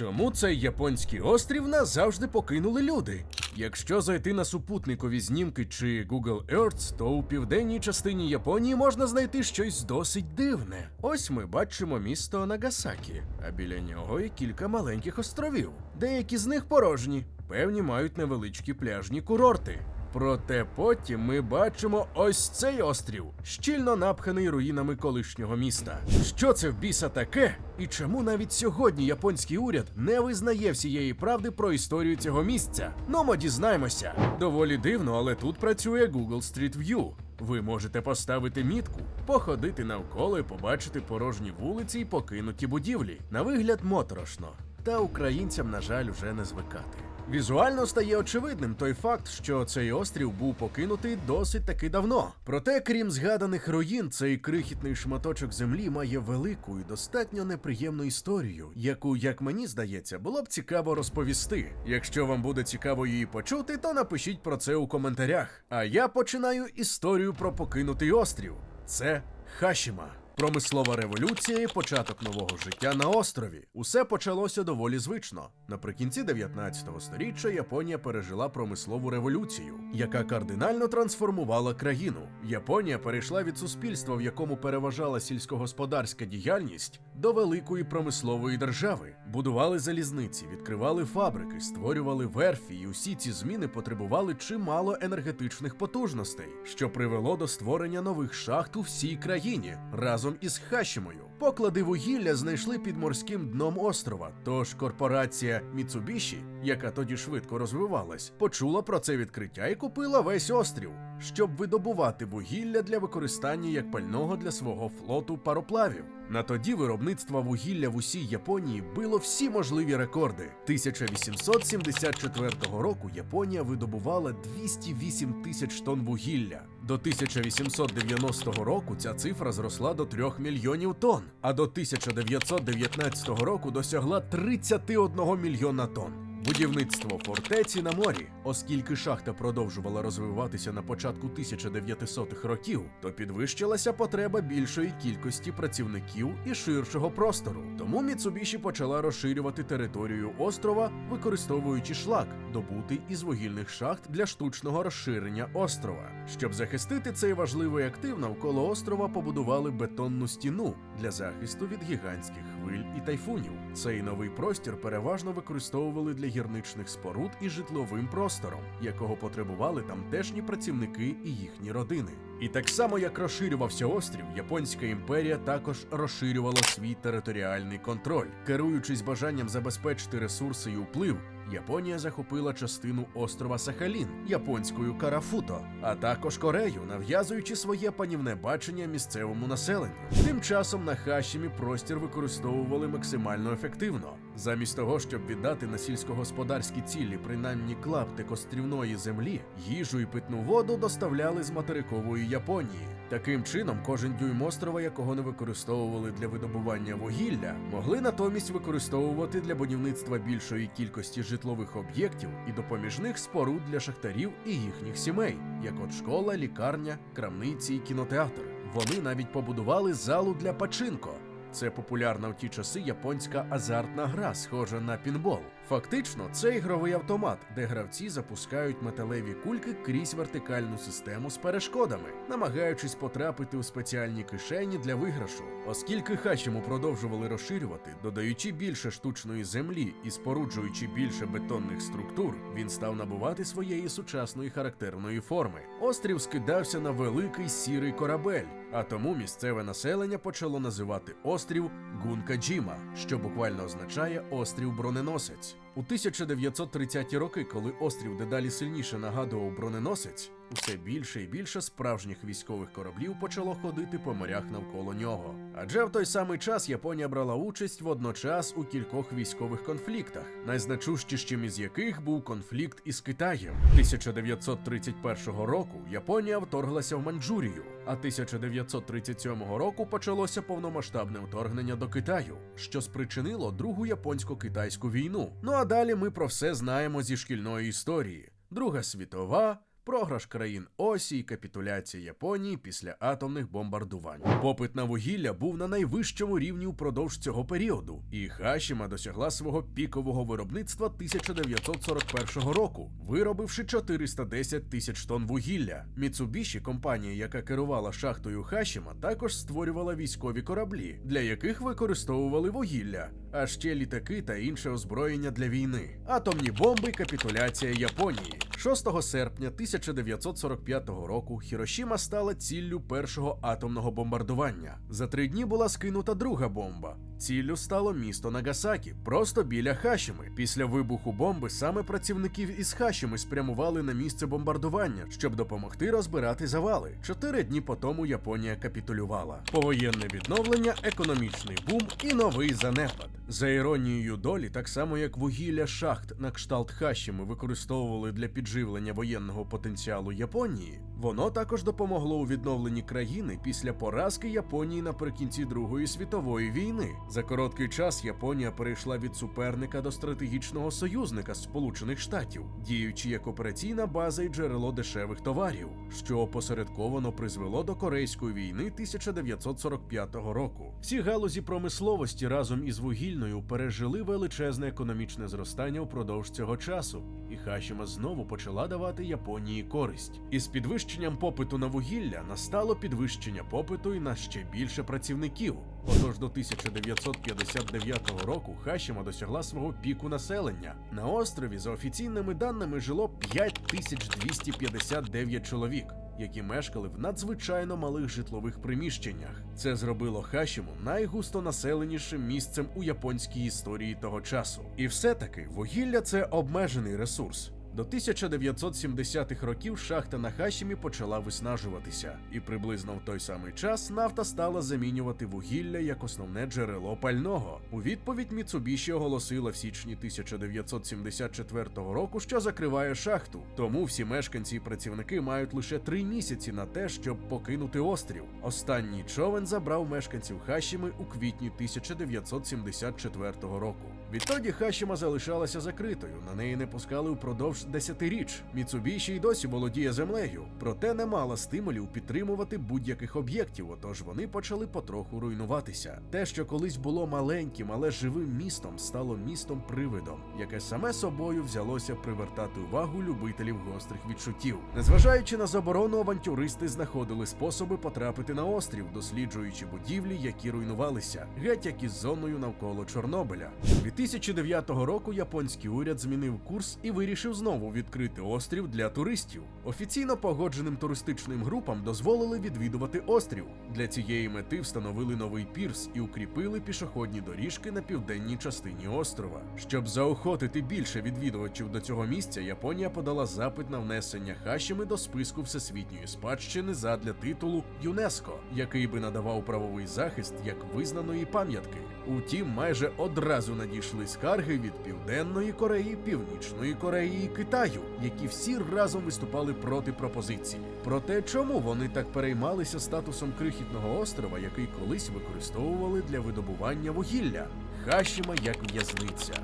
Чому цей японський острів назавжди покинули люди? Якщо зайти на супутникові знімки чи Google Earth, то у південній частині Японії можна знайти щось досить дивне. Ось ми бачимо місто Нагасакі, а біля нього є кілька маленьких островів. Деякі з них порожні, певні мають невеличкі пляжні курорти. Проте потім ми бачимо ось цей острів, щільно напханий руїнами колишнього міста. Що це в біса таке? І чому навіть сьогодні японський уряд не визнає всієї правди про історію цього місця? Ну, ми дізнаємося. Доволі дивно, але тут працює Google Street View. Ви можете поставити мітку, походити навколо і побачити порожні вулиці і покинуті будівлі. На вигляд моторошно. Та українцям, на жаль, вже не звикати. Візуально стає очевидним той факт, що цей острів був покинутий досить таки давно. Проте, крім згаданих руїн, цей крихітний шматочок землі має велику і достатньо неприємну історію, яку, як мені здається, було б цікаво розповісти. Якщо вам буде цікаво її почути, то напишіть про це у коментарях. А я починаю історію про покинутий острів. Це Хашіма. Промислова революція і початок нового життя на острові. Усе почалося доволі звично. Наприкінці 19 століття Японія пережила промислову революцію, яка кардинально трансформувала країну. Японія перейшла від суспільства, в якому переважала сільськогосподарська діяльність, до великої промислової держави. Будували залізниці, відкривали фабрики, створювали верфі, і усі ці зміни потребували чимало енергетичних потужностей, що привело до створення нових шахт у всій країні разом із Хашімою. Поклади вугілля знайшли під морським дном острова. Тож корпорація Міцубіші, яка тоді швидко розвивалась, почула про це відкриття і купила весь острів, щоб видобувати вугілля для використання як пального для свого флоту пароплавів. На тоді виробництво вугілля в усій Японії било всі можливі рекорди. 1874 року Японія видобувала 208 тисяч тонн вугілля. До 1890 року ця цифра зросла до 3 мільйонів тонн, а до 1919 року досягла 31 мільйона тонн. Будівництво фортеці на морі, оскільки шахта продовжувала розвиватися на початку 1900-х років, то підвищилася потреба більшої кількості працівників і ширшого простору. Тому Міцубіші почала розширювати територію острова, використовуючи шлак, добутий із вугільних шахт для штучного розширення острова. Щоб захистити цей важливий актив, навколо острова побудували бетонну стіну для захисту від гігантських хвиль і тайфунів. Цей новий простір переважно використовували для гірничних споруд і житловим простором, якого потребували тамтешні працівники і їхні родини. І так само як розширювався острів, Японська імперія також розширювала свій територіальний контроль, керуючись бажанням забезпечити ресурси і вплив. Японія захопила частину острова Сахалін, японською Карафуто, а також Корею, нав'язуючи своє панівне бачення місцевому населенню. Тим часом на Хашімі простір використовували максимально ефективно. Замість того, щоб віддати на сільськогосподарські цілі принаймні клаптик острівної землі, їжу і питну воду доставляли з материкової Японії. Таким чином, кожен дюйм острова, якого не використовували для видобування вугілля, могли натомість використовувати для будівництва більшої кількості житлових об'єктів і допоміжних споруд для шахтарів і їхніх сімей, як от школа, лікарня, крамниці і кінотеатр. Вони навіть побудували залу для пачинко. Це популярна в ті часи японська азартна гра, схожа на пінбол. Фактично, це ігровий автомат, де гравці запускають металеві кульки крізь вертикальну систему з перешкодами, намагаючись потрапити у спеціальні кишені для виграшу. Оскільки Хачіму продовжували розширювати, додаючи більше штучної землі і споруджуючи більше бетонних структур, він став набувати своєї сучасної характерної форми. Острів скидався на великий сірий корабель, а тому місцеве населення почало називати острів Гункаджіма, що буквально означає острів броненосець. У 1930-ті роки, коли острів дедалі сильніше нагадував броненосець, усе більше і більше справжніх військових кораблів почало ходити по морях навколо нього. Адже в той самий час Японія брала участь водночас у кількох військових конфліктах, найзначущішим із яких був конфлікт із Китаєм. 1931 року Японія вторглася в Маньчжурію, а 1937 року почалося повномасштабне вторгнення до Китаю, що спричинило Другу японсько-китайську війну. Ну а далі ми про все знаємо зі шкільної історії: Друга світова, програш країн Осі і капітуляція Японії після атомних бомбардувань. Попит на вугілля був на найвищому рівні упродовж цього періоду, і Хашіма досягла свого пікового виробництва 1941 року, виробивши 410 тисяч тонн вугілля. Міцубіші, компанія, яка керувала шахтою Хашіма, також створювала військові кораблі, для яких використовували вугілля, а ще літаки та інше озброєння для війни. Атомні бомби, капітуляція Японії. 6 серпня 1945 року Хірошіма стала ціллю першого атомного бомбардування. За три дні була скинута друга бомба. Ціллю стало місто Нагасакі, просто біля Хашіми. Після вибуху бомби саме працівників із Хашіми спрямували на місце бомбардування, щоб допомогти розбирати завали. Чотири дні по тому Японія капітулювала. Повоєнне відновлення, економічний бум і новий занепад. За іронією долі, так само як вугілля шахт на кшталт Хашіми використовували для підживлення воєнного потенціалу Японії, воно також допомогло у відновленні країни після поразки Японії наприкінці Другої світової війни. За короткий час Японія перейшла від суперника до стратегічного союзника Сполучених Штатів, діючи як операційна база і джерело дешевих товарів, що опосередковано призвело до Корейської війни 1945 року. Всі галузі промисловості разом із вугільною пережили величезне економічне зростання впродовж цього часу, і Хашіма знову почала давати Японії користь. Із підвищенням попиту на вугілля настало підвищення попиту і на ще більше працівників. Отож до 1959 року Хашіма досягла свого піку населення. На острові, за офіційними даними, жило 5259 чоловік. Які мешкали в надзвичайно малих житлових приміщеннях. Це зробило Хашіму найгустонаселенішим місцем у японській історії того часу. І все-таки вугілля це обмежений ресурс. До 1970-х років шахта на Хашімі почала виснажуватися, і приблизно в той самий час нафта стала замінювати вугілля як основне джерело пального. У відповідь Міцубіші оголосила в січні 1974 року, що закриває шахту. Тому всі мешканці і працівники мають лише три місяці на те, щоб покинути острів. Останній човен забрав мешканців Хашіми у квітні 1974 року. Відтоді Хашіма залишалася закритою, на неї не пускали впродовж десятиріч. Міцубіші й досі володіє землею, проте не мала стимулів підтримувати будь-яких об'єктів, отож вони почали потроху руйнуватися. Те, що колись було маленьким, але живим містом, стало містом привидом, яке саме собою взялося привертати увагу любителів гострих відчуттів. Незважаючи на заборону, авантюристи знаходили способи потрапити на острів, досліджуючи будівлі, які руйнувалися, геть як із зоною навколо Чорнобиля. 2009 року японський уряд змінив курс і вирішив знову відкрити острів для туристів. Офіційно погодженим туристичним групам дозволили відвідувати острів. Для цієї мети встановили новий пірс і укріпили пішохідні доріжки на південній частині острова. Щоб заохотити більше відвідувачів до цього місця, Японія подала запит на внесення Хашіми до списку всесвітньої спадщини задля титулу ЮНЕСКО, який би надавав правовий захист як визнаної пам'ятки. Утім, майже одразу надійшли скарги від Південної Кореї, Північної Кореї і Китаю, які всі разом виступали проти пропозиції. Про те, чому вони так переймалися статусом крихітного острова, який колись використовували для видобування вугілля? Хашіма як в'язниця.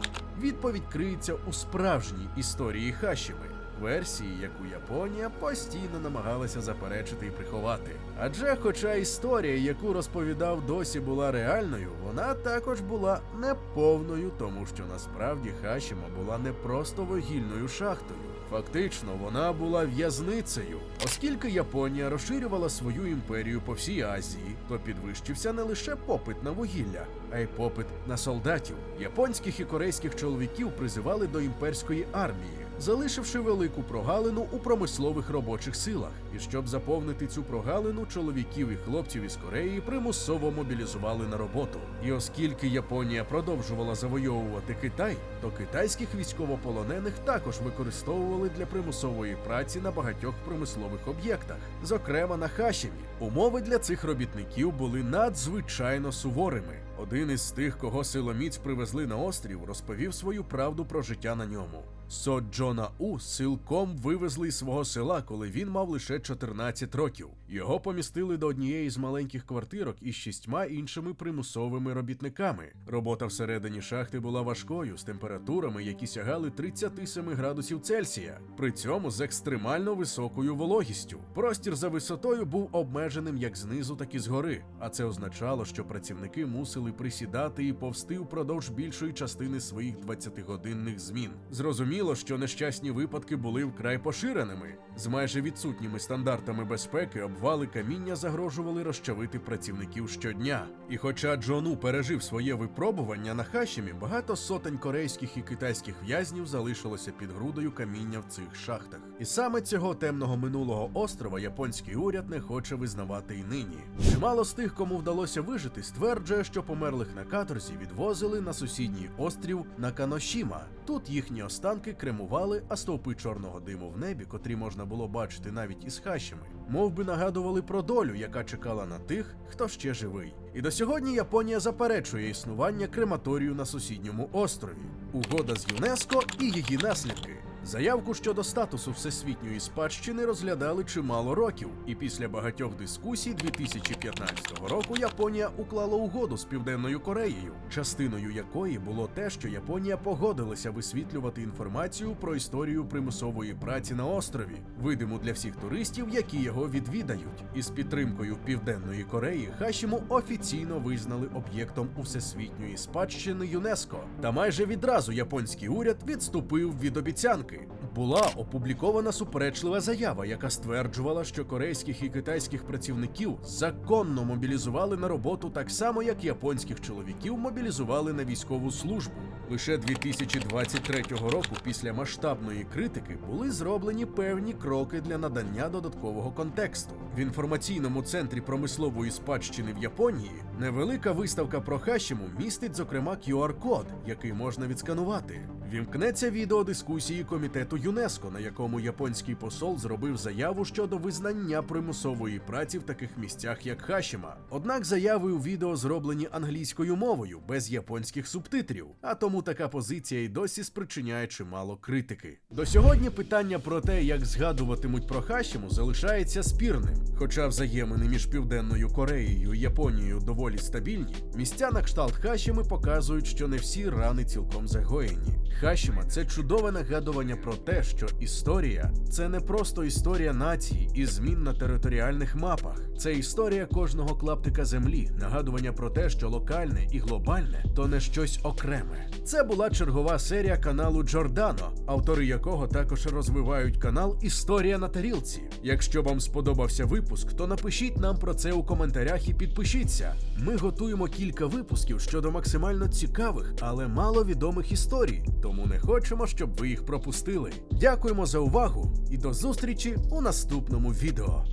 Відповідь криється у справжній історії Хашіми. Версії, яку Японія постійно намагалася заперечити і приховати. Адже, хоча історія, яку розповідав досі була реальною, вона також була неповною, тому що насправді Хашіма була не просто вугільною шахтою. Фактично, вона була в'язницею. Оскільки Японія розширювала свою імперію по всій Азії, то підвищився не лише попит на вугілля, а й попит на солдатів. Японських і корейських чоловіків призивали до імперської армії залишивши велику прогалину у промислових робочих силах. І щоб заповнити цю прогалину, чоловіків і хлопців із Кореї примусово мобілізували на роботу. І оскільки Японія продовжувала завойовувати Китай, то китайських військовополонених також використовували для примусової праці на багатьох промислових об'єктах, зокрема на Хашімі. Умови для цих робітників були надзвичайно суворими. Один із тих, кого силоміць привезли на острів, розповів свою правду про життя на ньому. Сот Джона У силком вивезли із свого села, коли він мав лише 14 років. Його помістили до однієї з маленьких квартирок із шістьма іншими примусовими робітниками. Робота всередині шахти була важкою з температурами, які сягали 37 градусів Цельсія, при цьому з екстремально високою вологістю. Простір за висотою був обмеженим як знизу, так і згори. А це означало, що працівники мусили присідати і повсти впродовж більшої частини своїх 20-годинних змін. Зрозуміло, що нещасні випадки були вкрай поширеними. З майже відсутніми стандартами безпеки обвали каміння загрожували розчавити працівників щодня. І хоча Джону пережив своє випробування на Хашімі, багато сотень корейських і китайських в'язнів залишилося під грудою каміння в цих шахтах. І саме цього темного минулого острова японський уряд не хоче визнавати й нині. Чимало з тих, кому вдалося вижити, стверджує, що померлих на каторзі відвозили на сусідній острів Наканошіма. Тут їхні останки кремували, а стовпи чорного диму в небі, котрі можна було бачити навіть із хащами, мов би нагадували про долю, яка чекала на тих, хто ще живий. І до сьогодні Японія заперечує існування крематорію на сусідньому острові. Угода з ЮНЕСКО і її наслідки. Заявку щодо статусу всесвітньої спадщини розглядали чимало років, і після багатьох дискусій 2015 року Японія уклала угоду з Південною Кореєю, частиною якої було те, що Японія погодилася висвітлювати інформацію про історію примусової праці на острові, видиму для всіх туристів, які його відвідають. Із підтримкою Південної Кореї Хашіму офіційно визнали об'єктом всесвітньої спадщини ЮНЕСКО. Та майже відразу японський уряд відступив від обіцянки. Була опублікована суперечлива заява, яка стверджувала, що корейських і китайських працівників законно мобілізували на роботу так само, як японських чоловіків мобілізували на військову службу. Лише 2023 року, після масштабної критики, були зроблені певні кроки для надання додаткового контексту. В інформаційному центрі промислової спадщини в Японії невелика виставка про Хашіму містить, зокрема, QR-код, який можна відсканувати. Вімкнеться відео дискусії комітету ЮНЕСКО, на якому японський посол зробив заяву щодо визнання примусової праці в таких місцях, як Хашіма. Однак заяви у відео зроблені англійською мовою без японських субтитрів, а тому така позиція й досі спричиняє чимало критики. До сьогодні питання про те, як згадуватимуть про Хашіму, залишається спірним. Хоча взаємини між Південною Кореєю і Японією доволі стабільні, місця на кшталт Хашіми показують, що не всі рани цілком загоєні. Хашіма це чудове нагадування про те, що історія це не просто історія нації і змін на територіальних мапах. Це історія кожного клаптика землі, нагадування про те, що локальне і глобальне то не щось окреме. Це була чергова серія каналу Джордано, автори якого також розвивають канал Історія на тарілці. Якщо вам сподобався випуск, то напишіть нам про це у коментарях і підпишіться. Ми готуємо кілька випусків щодо максимально цікавих, але маловідомих історій, тому не хочемо, щоб ви їх пропустили. Дякуємо за увагу і до зустрічі у наступному відео.